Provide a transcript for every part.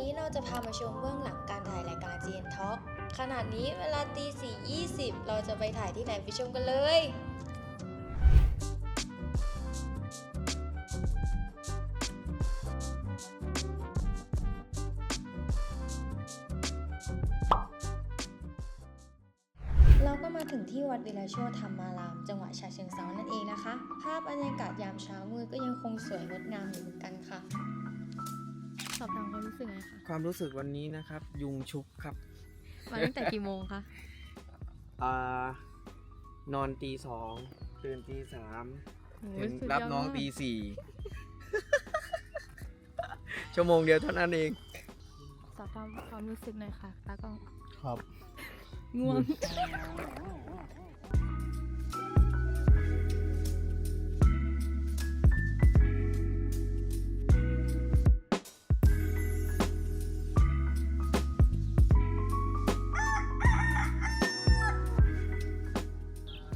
นี้เราจะพามาชมเบื้องหลังการถ่ายรายการ GN Talk ขนาดนี้เวลาตีสี่20 เราจะไปถ่ายที่ไหนไปชมกันเลย เราก็มาถึงที่วัดวิลาโชธรรมาราม จังหวัดฉะเชิงเทรานั่นเองนะคะ ภาพบรรยากาศยามเช้ามืดก็ยังคงสวยงดงามอยู่เหมือนกันค่ะ สอบถามความรู้สึกไงคะความรู้สึกวันนี้นะครับ ยุงชุบครับมาตั้งแต่กี่โมงคะอ่านอนตีสองตื่นตีสามโอ้ถึยงสุดยรับดน้องมากตีสี่ชั่วโมงเดียวเท่านั้นเอง สอบถามความรู้สึกหน่อยค่ะตากล้องครับ ง่วง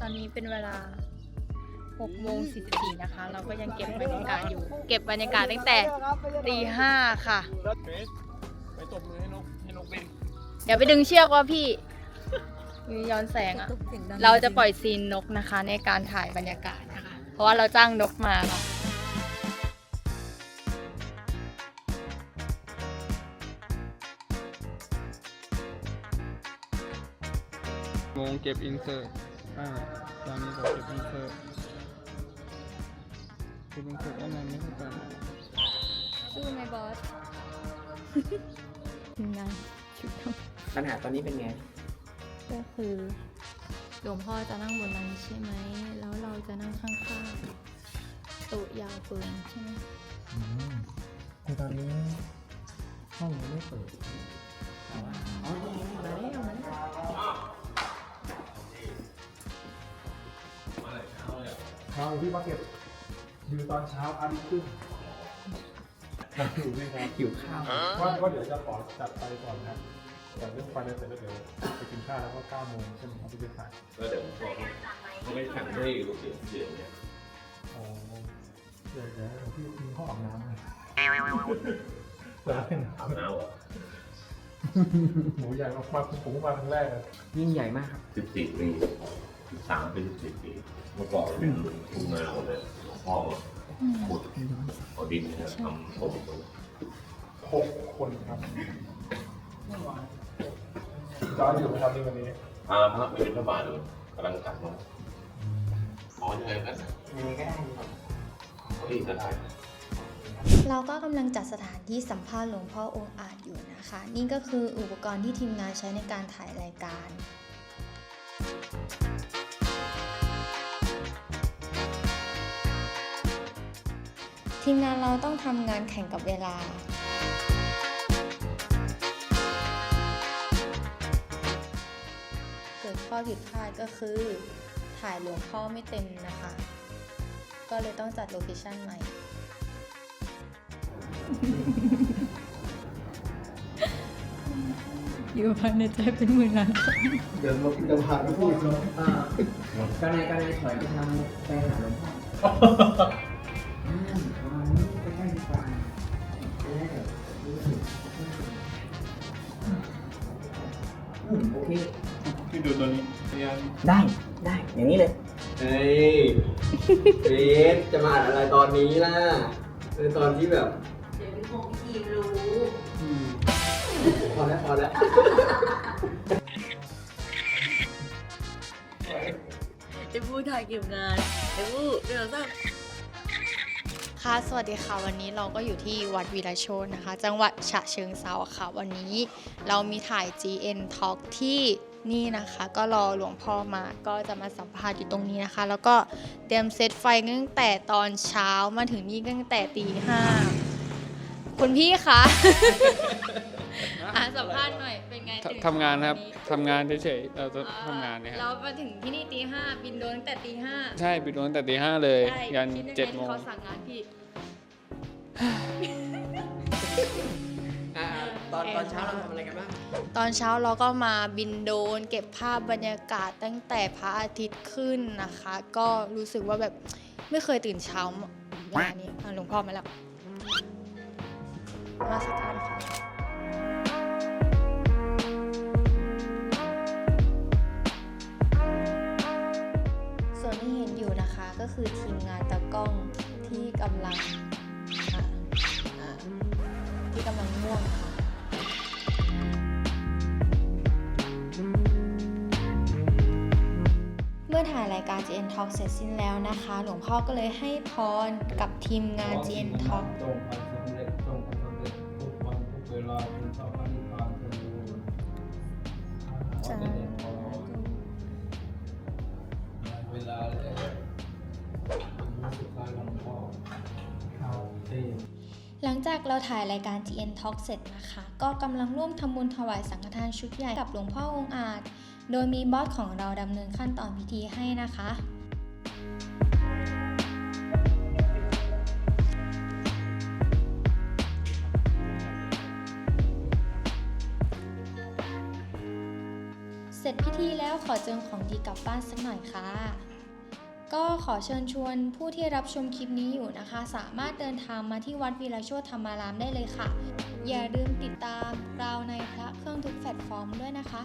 ตอนนี้เป็นเวลา6โมง44นะคะ เราก็ยังเก็บบรรยากาศอยู่ เก็บบรรยากาศตั้งแต่ตีห้าค่ะ ไปตบมือให้นกให้นกเป็นเดี๋ยวไปดึงเชือกว่าพี่มีย้อนแสงอะเราจะปล่อยซีนนกนะคะ ในการถ่ายบรรยากาศนะคะ เพราะว่าเราจ้างนกมาค่ะโมงเก็บอินเสิร์ต อ่าตอนนี้เราเก็บอินเสิร์ตเก็บอินเสิร์ตได้นานไม่เท่ากันสู้ไหมบอสทีมงานชุดทปัญหาตอนนี้เป็นไงำก็คือหลวงพ่อจะนั่งบนนั้นใช่ไหม แล้วเราจะนั่งข้างๆโต๊ะยาวเกินใช่ไหมคือตอนนี้ห้องยังไม่เปิดแต่ว่าอ๋อ เช้าพี่มาเก็บดูตอนเช้าอาทิตย์ขึ้นอยู่ด้วยครับหิวข้าวว่าว่าเดี๋ยวจะขอจัดไปก่อนนะแต่เรื่องไฟเสร็จแล้วเดี๋ยวไปกินข้าวแล้วก็เก้าโมงใช่ไหมครับที่จะถ่ายก็เดี๋ยวผมบอกเขาไม่ขังให้ลูกเสียงเสียงเนี่ยอ๋อเดี๋ยวเดี๋ยวพี่มีห้องอาบน้ำเลยเปิดให้อาบน้ำเหรอหมูใหญ่มากๆผมมาครั้งแรกเลยยิ่งใหญ่มากครับสิบสี่ปีสิบสามเป็นสิบสี่ปีเมื่อก่อนเป็นทุ่งนาหมดเลยหลวงพ่อขุดเอาดินเนี่ยทำผมตรงหกคนครับจอยอยู่ไหมครับที่วันนี้พาพระไปเป็นพระบาทเลยกำลังกลับมาอ๋อยังไงกันยังไงก็ได้เขาอีกก็ได้เราก็กำลังจัดสถานที่สัมภาษณ์หลวงพ่อองค์อาจอยู่นะคะ นี่ก็คืออุปกรณ์ที่ทีมงานใช้ในการถ่ายรายการ ทีมงานเราต้องทำงานแข่งกับเวลา เกิดข้อผิดพลาดก็คือ ถ่ายหลวงพ่อไม่เต็มนะคะ ก็เลยต้องจัดโลเคชั่นใหม่ อยู่ภายในใจเป็นหมื่นล้านเดี๋ยวเราจะผ่านก็พูดเนาะอ่าก็ในการในถอยไปทำไปหาหลวงพ่ออื อืมโอเคพี่ดูตัวนี้เรียนได้ได้อย่างนี้เลย เฮ้ยเบสจะมาอ่านอะไรตอนนี้ล่ะในตอนที่แบบเดี๋ยวเป็นของทีมรู้อืมพอแล้วพอแล้วไอ้ผู้ถ่ายเก็บงานไอ้ผู้เดี๋ยวสักค่ะ สวัสดีค่ะ วันนี้เราก็อยู่ที่วัดวีระโชนนะคะ จังหวัดฉะเชิงเซาค่ะ วันนี้เรามีถ่าย GN Talk ที่นี่นะคะ ก็รอหลวงพ่อมาก็จะมาสัมภาษณ์อยู่ตรงนี้นะคะ แล้วก็เตรียมเซตไฟตั้งแต่ตอนเช้ามาถึงนี่ตั้งแต่ตีห้า คุณพี่คะอะสัมภาษณ์หน่อย เป็นไงตื่นทำงานครับวัทำงานเฉยๆเราจะทำงานเนี่ยคเรารับมาถึงที่นี่ตีห้าบินโดนตั้งแต่ตีห้าใช่ปิดโรงตั้งแต่ตีห้าเลย ใช่ยันคิไเจ็ดโมงที่เขาสั่งงานพี่ อ่าตอนตอนเช้าเราทำอะไรกันบ้างตอนเช้าเราก็มาบินโดรนเก็บภาพบรรยากาศตั้งแต่พระอาทิตย์ขึ้นนะคะ ก็รู้สึกว่าแบบไม่เคยตื่นเช้าเวลานี้อะหลวงพ่อมาแล้วน มาสการค่ะส่วนที่เห็นอยู่นะคะก็คือทีมงานตากล้องที่กำลังที่กำลังม่วงค่ะเมื่อถ่ายรายการ GN Talk เสร็จสิ้นแล้วนะคะ หลวงพ่อก็เลยให้พรกับทีมงาน GN Talk จากเราถ่ายรายการ GN Talk เสร็จนะคะ ก็กำลังร่วมทำบุญถวายสังฆทานชุดใหญ่กับหลวงพ่อองค์อาจ โดยมีบอสของเราดำเนินขั้นตอนพิธีให้นะคะเสร็จพิธีแล้วขอเจิญของดีกลับบ้านสักหน่อยค่ะ ก็ขอเชิญชวนผู้ที่รับชมคลิปนี้อยู่นะคะ สามารถเดินทางมาที่วัดวีรโชธธรรมารามได้เลยค่ะ อย่าลืมติดตามเราในพระเครื่องทุกแพลตฟอร์มด้วยนะคะ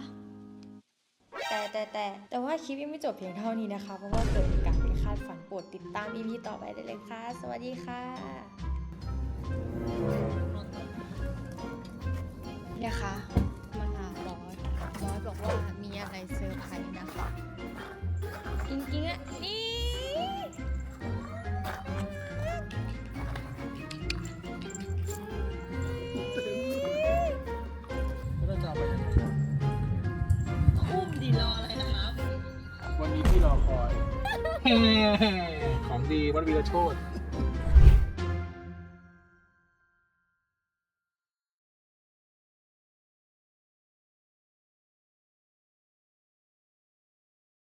แต่แต่แต่แต่ว่าคลิปยังไม่จบเพียงเท่านี้นะคะ เพราะว่าเกิดเหตุการณ์ไม่คาดฝันโปรดติดตาม EP ต่อไปได้เลยค่ะ สวัสดีค่ะเนี่ยค่ะมาหาบอสบอสบอกว่ามีอะไรเซอร์ไพรส์นะคะ ของดีวัดวีรโชต